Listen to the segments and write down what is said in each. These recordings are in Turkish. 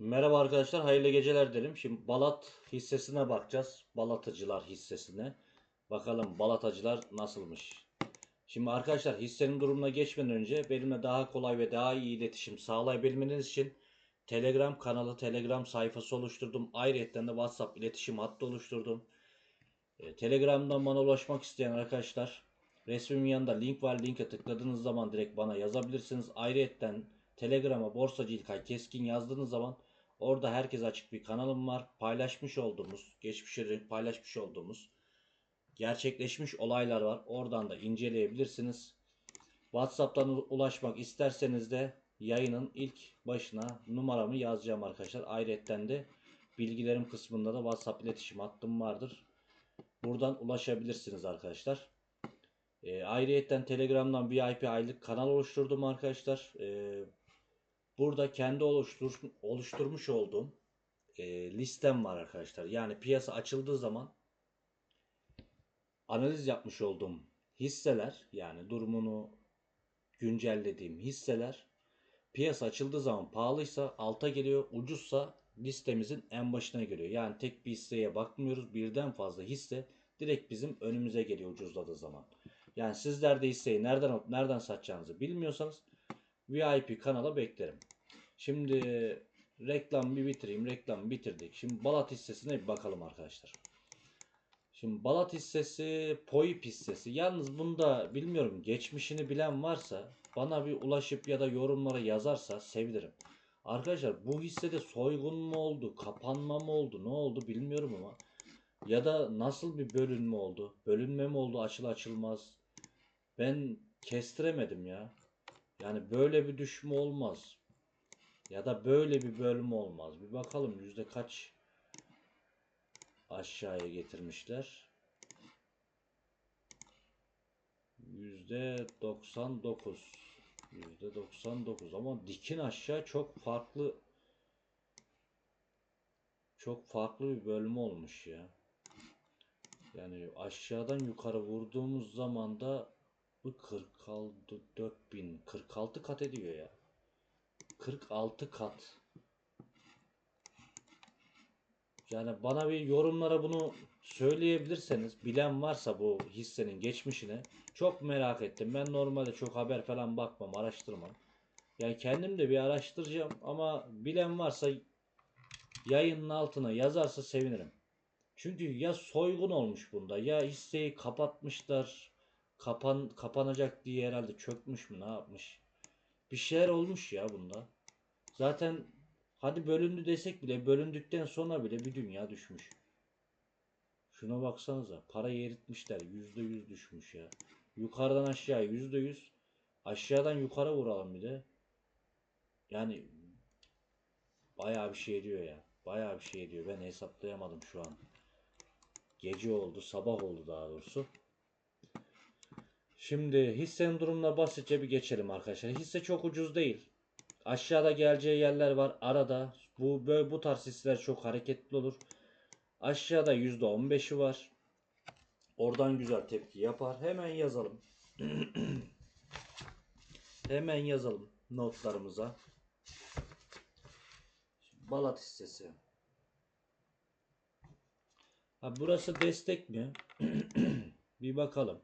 Merhaba arkadaşlar, hayırlı geceler derim. Şimdi Balat hissesine bakacağız. Balatıcılar hissesine. Bakalım Balatacılar nasılmış? Şimdi arkadaşlar hissenin durumuna geçmeden önce benimle daha kolay ve daha iyi iletişim sağlayabilmeniz için Telegram kanalı, Telegram sayfası oluşturdum. Ayrıca de WhatsApp iletişim hattı oluşturdum. E, Telegram'dan bana ulaşmak isteyen arkadaşlar resmimin yanında link var. Linke tıkladığınız zaman direkt bana yazabilirsiniz. Ayrıca Telegram'a Borsacı İlkay Keskin yazdığınız zaman orada herkes açık bir kanalım var. Paylaşmış olduğumuz, geçmişte paylaşmış olduğumuz gerçekleşmiş olaylar var. Oradan da inceleyebilirsiniz. WhatsApp'tan ulaşmak isterseniz de yayının ilk başına numaramı yazacağım arkadaşlar. Ayrıca de bilgilerim kısmında da WhatsApp iletişim hattım vardır. Buradan ulaşabilirsiniz arkadaşlar. E, ayrıyetten Telegram'dan VIP aylık kanal oluşturdum arkadaşlar. E, burada kendi oluştur, oluşturmuş olduğum e, listem var arkadaşlar. Yani piyasa açıldığı zaman analiz yapmış olduğum hisseler yani durumunu güncellediğim hisseler piyasa açıldığı zaman pahalıysa alta geliyor, ucuzsa listemizin en başına geliyor. Yani tek bir hisseye bakmıyoruz. Birden fazla hisse direkt bizim önümüze geliyor ucuzladığı zaman. Yani sizler de hisseyi nereden alıp nereden satacağınızı bilmiyorsanız VIP kanala beklerim. Şimdi reklam bir bitireyim. Reklam bitirdik. Şimdi Balat hissesine bir bakalım arkadaşlar. Şimdi Balat hissesi POIP hissesi. Yalnız bunda bilmiyorum geçmişini bilen varsa bana bir ulaşıp ya da yorumlara yazarsa sevinirim. Arkadaşlar bu hissede soygun mu oldu, kapanma mı oldu, ne oldu bilmiyorum ama ya da nasıl bir bölünme oldu? Bölünme mi oldu açıl açılmaz? Ben kestiremedim ya. Yani böyle bir düşme olmaz. Ya da böyle bir bölme olmaz. Bir bakalım yüzde kaç aşağıya getirmişler. Yüzde 99. Yüzde 99 ama dikin aşağı çok farklı çok farklı bir bölme olmuş ya. Yani aşağıdan yukarı vurduğumuz zaman da bu 46 4000 46 kat ediyor ya. 46 kat. Yani bana bir yorumlara bunu söyleyebilirseniz bilen varsa bu hissenin geçmişine çok merak ettim. Ben normalde çok haber falan bakmam, araştırmam. Yani kendim de bir araştıracağım ama bilen varsa yayının altına yazarsa sevinirim. Çünkü ya soygun olmuş bunda ya hisseyi kapatmışlar. Kapan kapanacak diye herhalde çökmüş mü ne yapmış? Bir şeyler olmuş ya bunda. Zaten hadi bölündü desek bile bölündükten sonra bile bir dünya düşmüş. Şuna baksanıza parayı eritmişler yüzde yüz düşmüş ya. Yukarıdan aşağı yüzde yüz aşağıdan yukarı vuralım bir de. Yani bayağı bir şey ediyor ya. Bayağı bir şey ediyor. Ben hesaplayamadım şu an. Gece oldu, sabah oldu daha doğrusu. Şimdi hissenin durumuna basitçe bir geçelim arkadaşlar. Hisse çok ucuz değil. Aşağıda geleceği yerler var. Arada bu böyle bu tarz hisseler çok hareketli olur. Aşağıda %15'i var. Oradan güzel tepki yapar. Hemen yazalım. Hemen yazalım notlarımıza. Balat hissesi. Ha, burası destek mi? bir bakalım.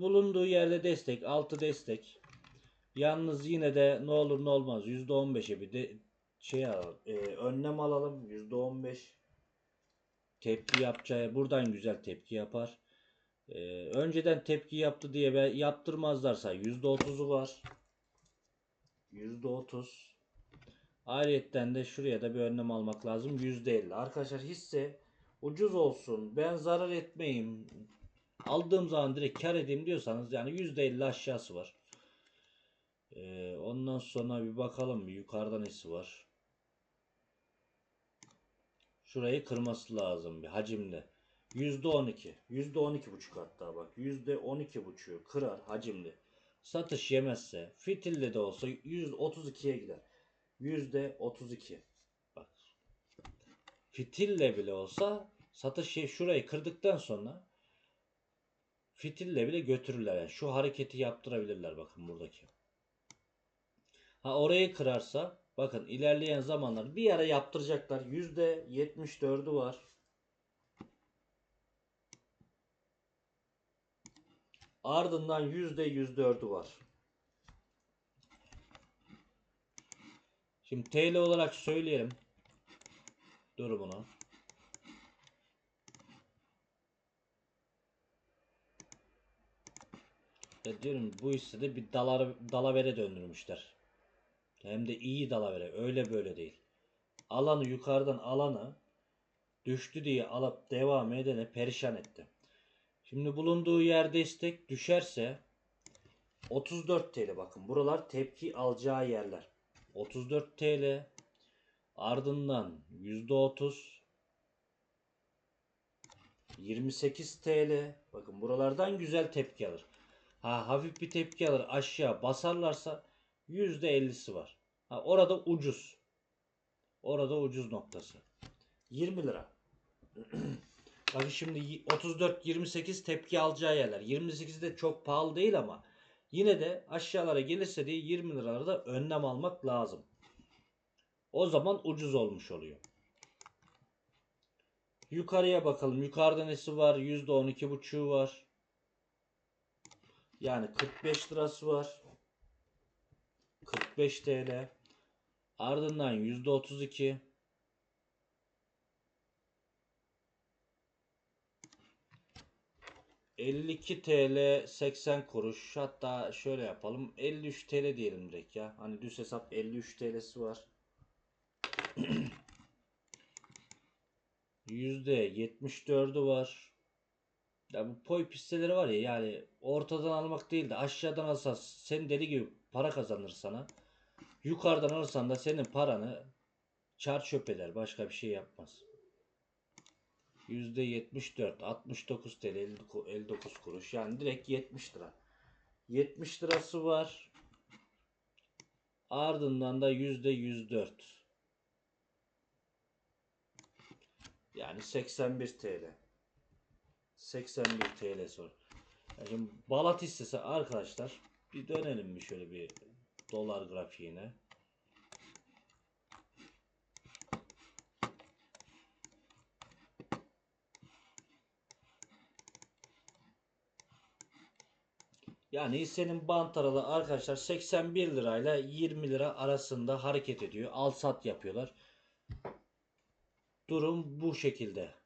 Bulunduğu yerde destek, altı destek. Yalnız yine de ne olur ne olmaz %15'e bir de şey alalım, e, önlem alalım %15 tepki yapacağı buradan güzel tepki yapar. E, önceden tepki yaptı diye ve yaptırmazlarsa %30'u var. %30 Ayrıyetten de şuraya da bir önlem almak lazım. %50. Arkadaşlar hisse ucuz olsun. Ben zarar etmeyeyim. Aldığım zaman direkt kar edeyim diyorsanız yani %50 aşağısı var. Ee, ondan sonra bir bakalım bir yukarıdan nesi var. Şurayı kırması lazım bir hacimli. %12. %12 buçuk hatta bak. %12 buçuğu kırar hacimli. Satış yemezse fitilli de olsa %32'ye gider. %32. Bak. Fitille bile olsa satış şurayı kırdıktan sonra fitille bile götürürler. Yani şu hareketi yaptırabilirler bakın buradaki. Ha orayı kırarsa Bakın ilerleyen zamanlar bir ara yaptıracaklar. %74'ü var. Ardından %104'ü var. Şimdi TL olarak söyleyelim durumunu. Ya diyorum bu hissede bir dalar, dalavere döndürmüşler. Hem de iyi dalavere. Öyle böyle değil. Alanı yukarıdan alanı düştü diye alıp devam edene perişan etti. Şimdi bulunduğu yer destek düşerse 34 TL bakın. Buralar tepki alacağı yerler. 34 TL ardından %30 28 TL bakın buralardan güzel tepki alır. Ha hafif bir tepki alır aşağı basarlarsa %50'si var. Ha orada ucuz. Orada ucuz noktası. 20 lira. Bakın şimdi 34 28 tepki alacağı yerler. 28 de çok pahalı değil ama yine de aşağılara gelirse diye 20 liralarda önlem almak lazım. O zaman ucuz olmuş oluyor. Yukarıya bakalım. Yukarıda nesi var? %12,5'u var. Yani 45 lirası var. 45 TL. Ardından %32. ...52 TL 80 kuruş hatta şöyle yapalım 53 TL diyelim direkt ya hani düz hesap 53 TL'si var %74'ü var ya bu poi pisteleri var ya yani ortadan almak değil de aşağıdan alsan sen deli gibi para kazanır sana. Yukarıdan alırsan da senin paranı çar çöp eder. Başka bir şey yapmaz. %74 69 TL 59 kuruş yani direkt 70 lira. 70 lirası var. Ardından da %104. Yani 81 TL. 81 TL sor. Yani Balat hissesi arkadaşlar bir dönelim bir şöyle bir dolar grafiğine. Yani hissenin bant aralığı arkadaşlar 81 lirayla 20 lira arasında hareket ediyor. Al sat yapıyorlar. Durum bu şekilde.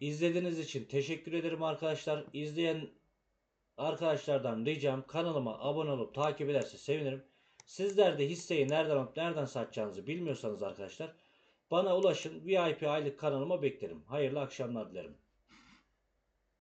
İzlediğiniz için teşekkür ederim arkadaşlar. İzleyen arkadaşlardan ricam kanalıma abone olup takip ederse sevinirim. Sizler de hisseyi nereden alıp nereden satacağınızı bilmiyorsanız arkadaşlar bana ulaşın. VIP aylık kanalıma beklerim. Hayırlı akşamlar dilerim.